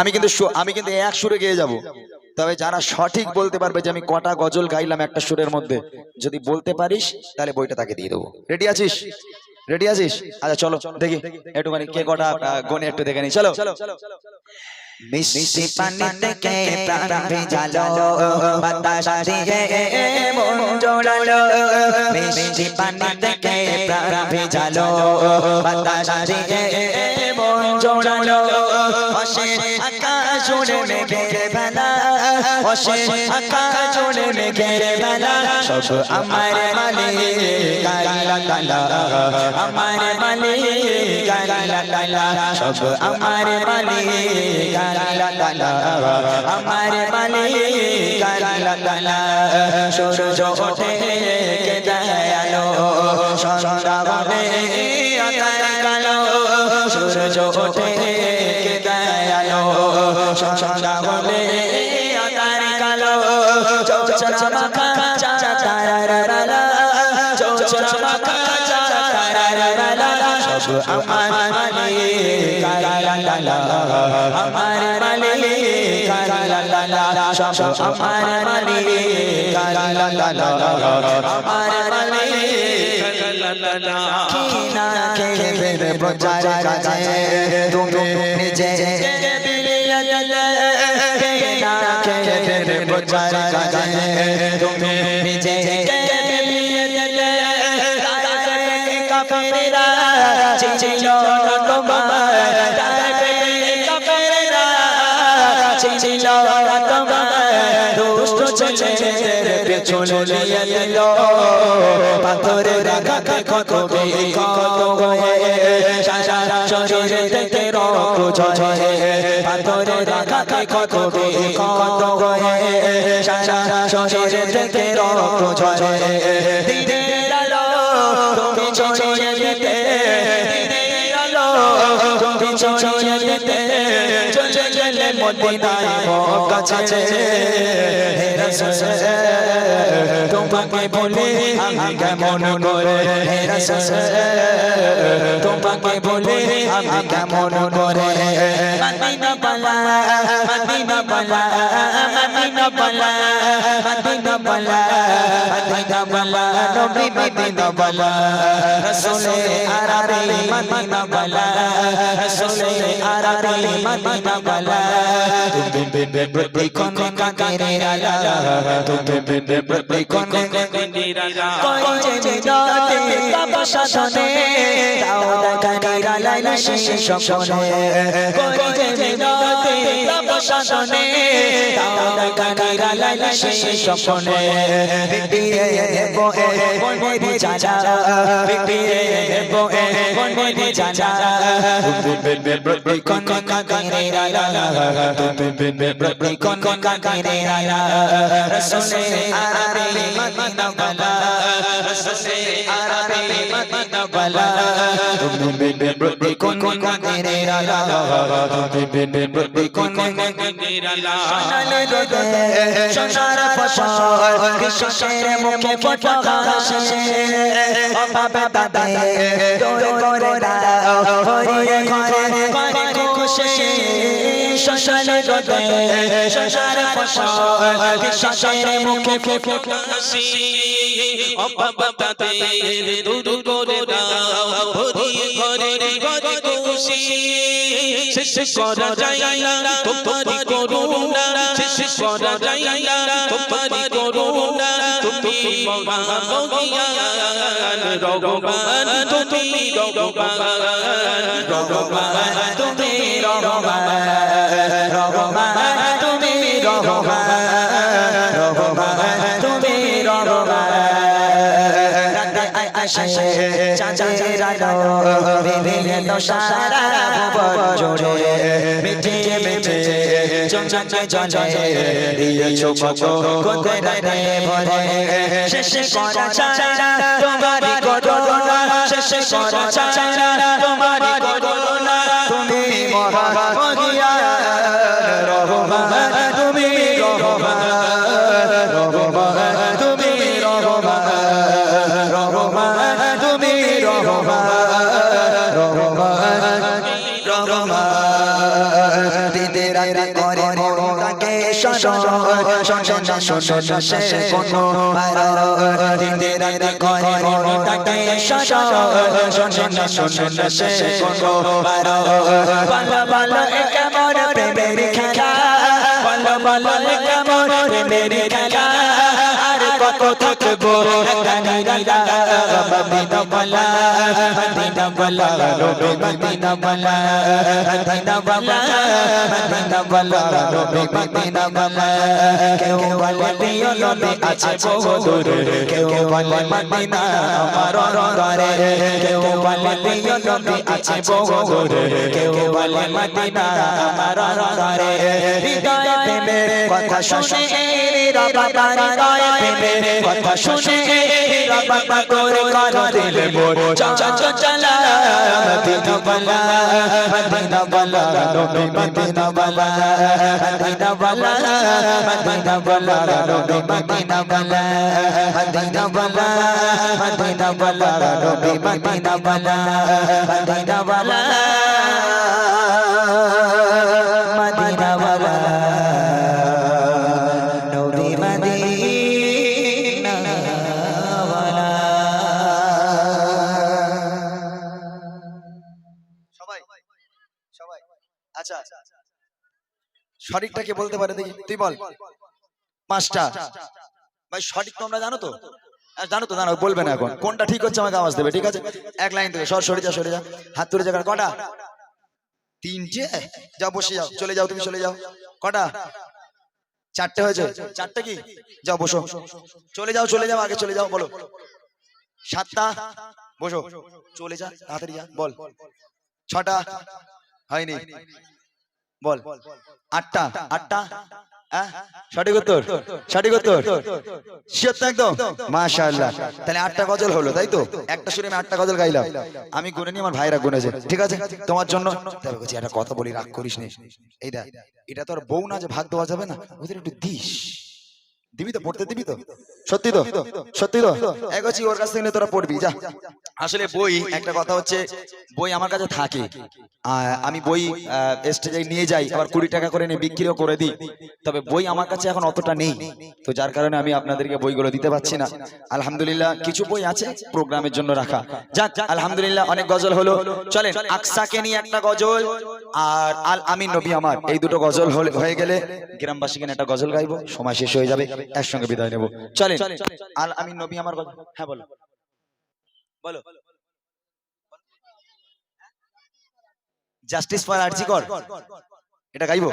আমি কিন্তু আমি কিন্তু এক সুরে গেয়ে যাব। তবে যারা সঠিক বলতে পারবে যে আমি কটা গজল গাইলাম একটা সুরের মধ্যে, যদি বলতে পারিস, তাহলে বইটা তাকে দিয়ে দেবো। রেডি আছিস? রেডি আছিস? আচ্ছা চলো, দেখি, একটুখানি কে কটা গনে একটু দেখে নি চলো। মিষ্টি পানি থেকে প্রাণ ভেজালো, বাতাস দিয়ে মন জোড়ালো। মিষ্টি পানি থেকে প্রাণ ভেজালো, বাতাস দিয়ে মন জোড়ালো। অসে আকাশ জুড়ে মেঘের বেলা অসে আকাশ জুড়ে মেঘের বেলা, সব আমার মালিক গালা গালা আমার মালিক গালা গালা সব আমার মালিক গালা গালা আমার মালিক গালা গালা সূর্য ওঠে কে দয়ালো, সন্ধ্যা হবে আকার কালো, সূর্য ওঠে সন্ধ্যা হবে আকার কালো চৌচরা কিনা খেয়ে প্রচার কাজে তুমি নিজে খেয়ে প্রচার কাজে তুমি নিজে বিলিয়ে দিলে কাফেরা ছিল তোমার কাফেরা পেছনে লিয়ে দিল পাথরে রাখা কত কত হয়ে সারা শরীরে থেকে রক্ত ঝরে পাথরে রাখা কত কত হয়ে সারা শরীরে থেকে রক্ত ঝরে আলো তুমি দিনের আলো তুমি ছড়িয়ে দিতে চলে গেলে মদিনায় কাছে হে রাসূল তোমাকে বলে আমি কেমন করে তোমাকে বলে আমি কেমন করে মদিনা পালা মদিনা পালা মদিনা পালা মদিনা পালা নবী মদিনা পালা রাসূলে আরারে মদিনা পালা রাসূলে আরারে মদিনা পালা তুমি বেবে বেবে কোন কাকেরে আলা তুমি বেবে বেবে কোন যে কাকেরা স্বপ্নে কই যে জগতে বাবা শাসনে দাও কাকেরা লাইলা শেষ বেবে কোন কাকেরে আলা আলা রসুলে আরারে মদিনা বালা তুমি বেবে বেবে কোন কাকেরে আলা তুমি বেবে বেবে কোন কাকেরে আলা সোনালে রোদে সোনার মুখে ফটো অভাবে দাদে দৌড় করে দাও হরিয়ে ঘরে ঘরে খুশি শ্মশানে রোদে সোনার ফসল কৃষকের মুখে ফটো হাসি অবাবাতে দূর করে ভরিয়ে ঘরে ঘরে খুশি শেষ করা যায় তোমারি করুণা শেষ করা যায় তোমারি করুণা তুমি মহামহিয়ান রঘুবান তুমি রঘুবান রঘুবান তুমি রঘুবান রঘুবান তুমি রঘুবান আসে চাঁদের আলো বিভিন্ন সারা ভুবন জুড়ে মিটিয়ে মিটিয়ে চঞ্চকে জলে দিয়েছ কত কোথায় ভরে শেষে করা চারা তোমারই করোনা শেষে করা চারা তোমারই করোনা তুমি মহা কেমন প্রেমের খেলা বালা বালা কেমন প্রেমের খেলা কত থাকব? মদিনা বলা মদিনা বলা মদিনা বলা মদিনা বলা মদিনা বলা মদিনা বলা কেউ বলে প্রিয় নবী আছে বহু দূরে, কেউ বলে মদিনা আমার অন্তরে। কেউ বলে প্রিয় নবী আছে বহু দূরে, কেউ বলে মদিনা আমার অন্তরে। হৃদয় প্রেমের কথা শুনে রবা হৃদয় প্রেমের কথা শুনে, রবা করে কর দিল মোর। চঞ্চল চলা মদিনা বলা মদিনা বলা নবী মদিনা বলা মদিনা বলা মদিনা বলা নবী মদিনা বলা মদিনা বলা মদিনা বলা নবী মদিনা বলা মদিনা বলা সঠিকটা কে বলতে পারে দেখি। তুই বল। পাঁচটা। ভাই, সঠিক তোমরা জানো তো? জানো তো, জানো, বলবে না এখন। কোনটা ঠিক হচ্ছে আমাকে আওয়াজ দেবে, ঠিক আছে? এক লাইন থেকে সর, সরে যা সরে যা। হাত তুলে যা কটা? তিনটে? যাও, বসে যাও। চলে যাও তুমি, চলে যাও। কটা? চারটে হয়েছে? চারটে কি? যাও, বসো। চলে যাও চলে যাও, আগে চলে যাও, বলো। সাতটা? বসো। চলে যা, তাড়াতাড়ি যা, বল। ছটা? হয়নি। বল। আটটা। আটটা। সঠিক উত্তর। সঠিক উত্তর। শিওর তো একদম? মাশাআল্লাহ। তাহলে আটটা গজল হলো তাই তো? একটা সুরে আমি আটটা গজল গাইলাম। আমি গুনে নি আমার ভাইরা গুনেছে। ঠিক আছে? তোমার জন্য তবে বলছি একটা কথা বলি রাগ করিস নি। এটা তো আর বউ না যে ভাগ দেওয়া যাবে না? ওদের একটু দিস। দিবি তো? পড়তে দিবি তো? সত্যি তো? সত্যি তো। এগোচ্ছি ওর কাছ থেকে তোরা পড়বি যা। আসলে বই একটা কথা হচ্ছে বই আমার কাছে থাকে। আমি বই স্টেজে নিয়ে যাই আবার কুড়ি টাকা করে নিয়ে বিক্রিও করে দিই। তবে বই আমার কাছে এখন অতটা নেই। তো যার কারণে আমি আপনাদেরকে বইগুলো দিতে পারছি না। আলহামদুলিল্লাহ কিছু বই আছে প্রোগ্রামের জন্য রাখা। যাক আলহামদুলিল্লাহ অনেক গজল হলো। চলেন আকসাকে নিয়ে একটা গজল আর আল আমিন নবী আমার। এই দুটো গজল হলে- হয়ে গেলে গ্রামবাসীকে একটা গজল গাইবো। সময় শেষ হয়ে যাবে। একসঙ্গে বিদায় নেব। চলেন। আল আমি নবী আমার কথা হ্যাঁ বলো। বলো। জাস্টিস ফর আরজি কর। এটা গাইবো।